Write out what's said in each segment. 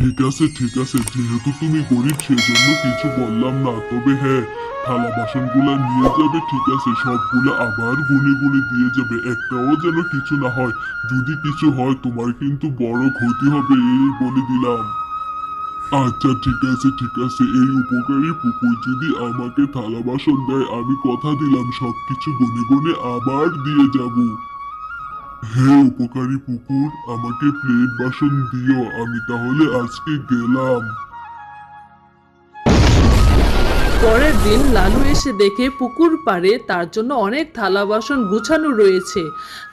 ঠিক আছে ঠিক আছে, যেহেতু তুমি গরিব, সেজন্য কিছু বললাম না। তবে হ্যাঁ থালা বাসনগুলো নিয়ে যাবে, ঠিক আছে, সবগুলো আবার গুনে গুনে দিয়ে যাবে। একটাও যেন কিছু না হয়, যদি কিছু হয় তোমার কিন্তু বড় ক্ষতি হবে, এই বলে দিলাম। আচ্ছা ঠিক আছে ঠিক আছে, এই উপকারী পুকুর যদি আমাকে থালা বাসন দেয়, আমি কথা দিলাম, সবকিছু গুনে গুনে আবার দিয়ে যাব। হে উপকারী পুকুর আমাকে প্লেট বাসন দিও আমি তাহলে আজকে গেলাম। পরের দিন লালু এসে দেখে পুকুর পাড়ে তার জন্য অনেক থালা বাসন গুছানো রয়েছে।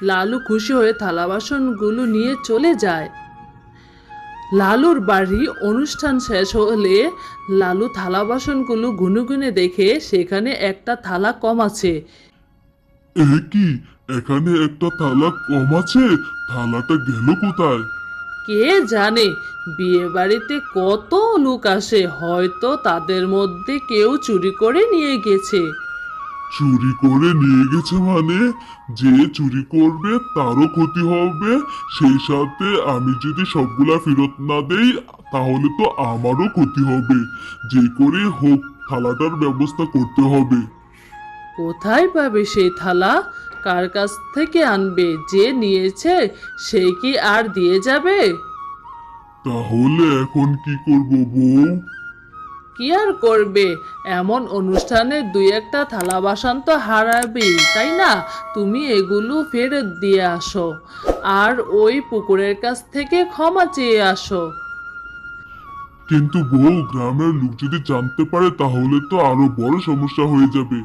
লালু খুশি হয়ে থালা বাসনগুলো নিয়ে চলে যায়। লালুর বাড়ি অনুষ্ঠান শেষ হলে লালু থালা বাসনগুলো গুনে গুনে দেখে সেখানে একটা থালা কম আছে। কি? এখানে একটা থালা কম আছে থালাটা গেল কোথায়? কে জানে বিয়ে বাড়িতে কত লোক আসে হয়তো তাদের মধ্যে কেউ চুরি করে নিয়ে গেছে। চুরি করে নিয়ে গেছে মানে? যে চুরি করবে তারও ক্ষতি হবে সেই সাথে আমি যদি সবগুলা ফেরত না দেই তাহলে তো আমারও ক্ষতি হবে। যে করে হোক থালাটার ব্যবস্থা করতে হবে। কোথায় পাবে সেই থালা? কার কাছ থেকে আনবে? যে নিয়েছে সে কি আর দিয়ে যাবে? তাহলে এখন কি করব বউ? কি আর করবে? এমন অনুষ্ঠানে দুই একটা থালা বাসন তো হারাবেই তাই না? তুমি এগুলো ফেরত দিয়ে আসো। আর ওই পুকুরের কাছ থেকে ক্ষমা চেয়ে আসো। কিন্তু বউ গ্রামের লোক যদি জানতে পারে তাহলে তো আরও বড় সমস্যা হয়ে যাবে।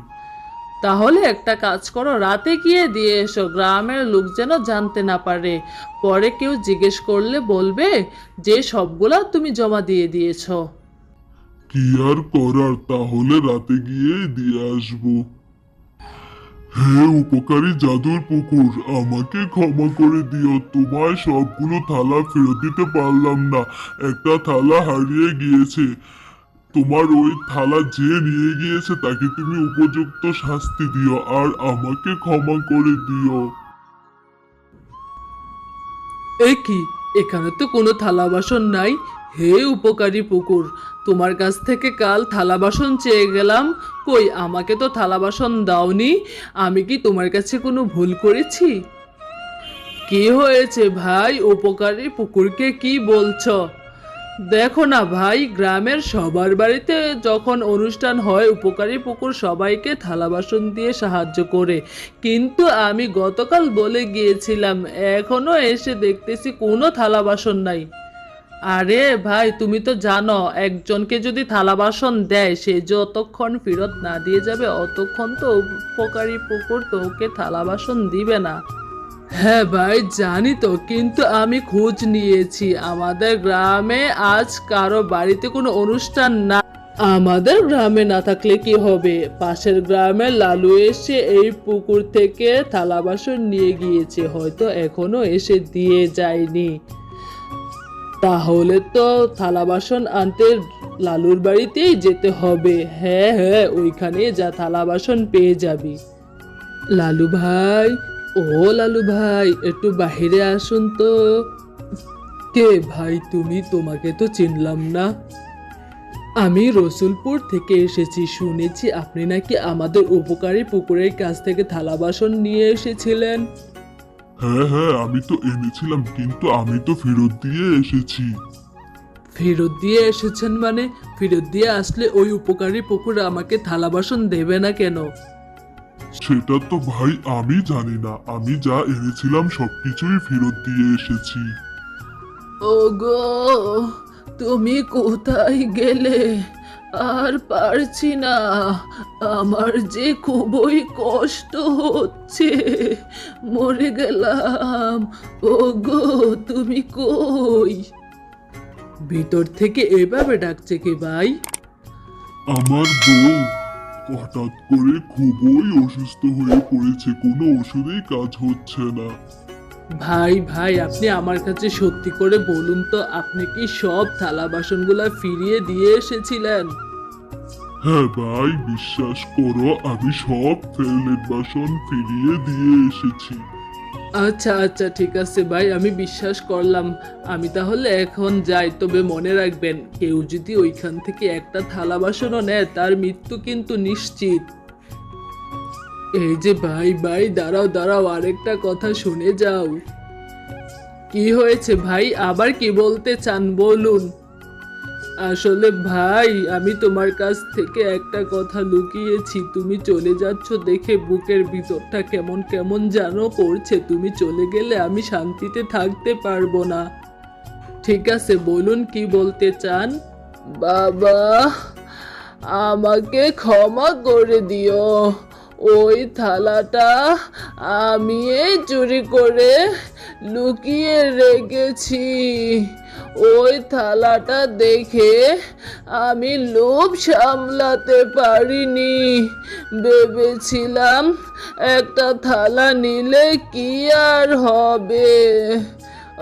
তাহলে একটা কাজ করো, রাতে গিয়ে দিয়ে এসো, গ্রামের লোক যেন জানতে না পারে। পরে কেউ জিজ্ঞেস করলে বলবে যে, সবগুলা তুমি জমা দিয়ে দিয়েছ। কি আর করার, তাহলে রাতে গিয়ে দিয়ে আসব। হে উপকারী জাদুর পুকুর, আমাকে ক্ষমা করে দিও। তোমায় সবগুলো থালা ফেরত দিতে পারলাম না। একটা থালা হারিয়ে গিয়েছে। তোমার ওই থালা যে নিয়ে গিয়েছে তাকে তুমি উপযুক্ত শাস্তি দিও আর আমাকে ক্ষমা করে দিও। এ কি? এখানে তো কোনো থালা বাসন নাই। হে উপকারী পুকুর, তোমার কাছ থেকে কাল থালা বাসন চেয়ে গেলাম। কই, আমাকে তো থালা বাসন দাওনি। আমি কি তোমার কাছে কোনো ভুল করেছি? কি হয়েছে ভাই? উপকারী পুকুরকে কি বলছো? দেখো না ভাই, গ্রামের সবার বাড়িতে যখন অনুষ্ঠান হয়, উপকারী পুকুর সবাইকে থালা বাসন দিয়ে সাহায্য করে। কিন্তু আমি গতকাল বলে গিয়েছিলাম, এখনও এসে দেখতেছি কোনো থালা বাসন নাই। আরে ভাই, তুমি তো জানো, একজনকে যদি থালা বাসন দেয়, সে যতক্ষণ ফেরত না দিয়ে যাবে, অতক্ষণ তো উপকারী পুকুর তোকে থালা বাসন দিবে না। হ্যাঁ ভাই, জানি তো, কিন্তু আমি খোঁজ নিয়েছি। আমাদের গ্রামে আজ কারও বাড়িতে কোনো অনুষ্ঠান না। আমাদের গ্রামে না থাকলে কি হবে? পাশের গ্রামে লালু এসে এই পুকুর থেকে থালা বাসন নিয়ে গিয়েছে, হয়তো এখনও এসে দিয়ে যায়নি। তাহলে তো থালা বাসন আনতে লালুর বাড়িতেই যেতে হবে। হ্যাঁ হ্যাঁ ওইখানে যা থালা বাসন পেয়ে যাবি। লালু ভাই ও লালু ভাই একটু বাহিরে আসুন তো। কে ভাই তুমি তোমাকে তো চিনলাম না। আমি রসুলপুর থেকে এসেছি শুনেছি আপনি নাকি আমাদের উপকারী পুকুরের কাছ থেকে থালা বাসন নিয়ে এসেছিলেন। হ্যাঁ হ্যাঁ আমি তো এনেছিলাম কিন্তু আমি তো ফেরত দিয়ে এসেছি। ফেরত দিয়ে এসেছেন মানে? ফেরত দিয়ে আসলে ওই উপকারী পুকুর আমাকে থালা বাসন দেবে না কেন? সেটা তো ভাই আমি জানি না। আমি যা এনেছিলাম সবকিছুই ফেরত দিয়ে এসেছি। ওগো তুমি কোথায় গেলে? আর পারছি না। আমার যে খুবই কষ্ট হচ্ছে। মরে গেলাম। ওগো তুমি কই? ভিতর থেকে এভাবে ডাকছে কি ভাই? আমার বউ। হঠাৎ করে খুবই অসুস্থ হয়ে পড়েছে কোনো ওষুধেই কাজ হচ্ছে না। ভাই ভাই আপনি আমার কাছে সত্যি করে বলুন তো আপনি কি সব থালা বাসনগুলা ফিরিয়ে দিয়ে এসেছিলেন? হ্যাঁ ভাই বিশ্বাস করো আমি সব প্লেট বাসন ফিরিয়ে দিয়ে এসেছি। আচ্ছা আচ্ছা ঠিক আছে ভাই, আমি বিশ্বাস করলাম। আমি তাহলে এখন যাই, তবে মনে রাখবেন, কেউ যদি ওইখান থেকে একটা থালা বাসনও নেয়, তার মৃত্যু কিন্তু নিশ্চিত। এই যে ভাই ভাই, দাঁড়াও দাঁড়াও, আরেকটা কথা শুনে যাও। কি হয়েছে ভাই? আবার কি বলতে চান? বলুন। আসলে ভাই, আমি তোমার কাছ থেকে একটা কথা লুকিয়েছি। তুমি চলে যাচ্ছ দেখে বুকের ভিতরটা কেমন কেমন জানো করছে তুমি চলে গেলে আমি শান্তিতে থাকতে পারব না। ঠিক আছে, বলুন কি বলতে চান? বাবা, আমাকে ক্ষমা করে দিও। ওই থালাটা আমি চুরি করে লুকিয়ে রেখেছি। ওই থালাটা দেখে আমি লোভ সামলাতে পারিনি। ভেবেছিলাম একটা থালা নিলে কি আর হবে?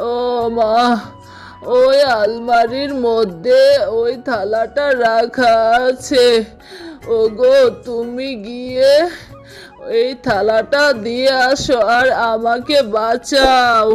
ও মা, ওই আলমারির মধ্যে ওই থালাটা রাখা আছে। ওগো, তুমি গিয়ে এই থালাটা দিয়ে আসো আর আমাকে বাঁচাও।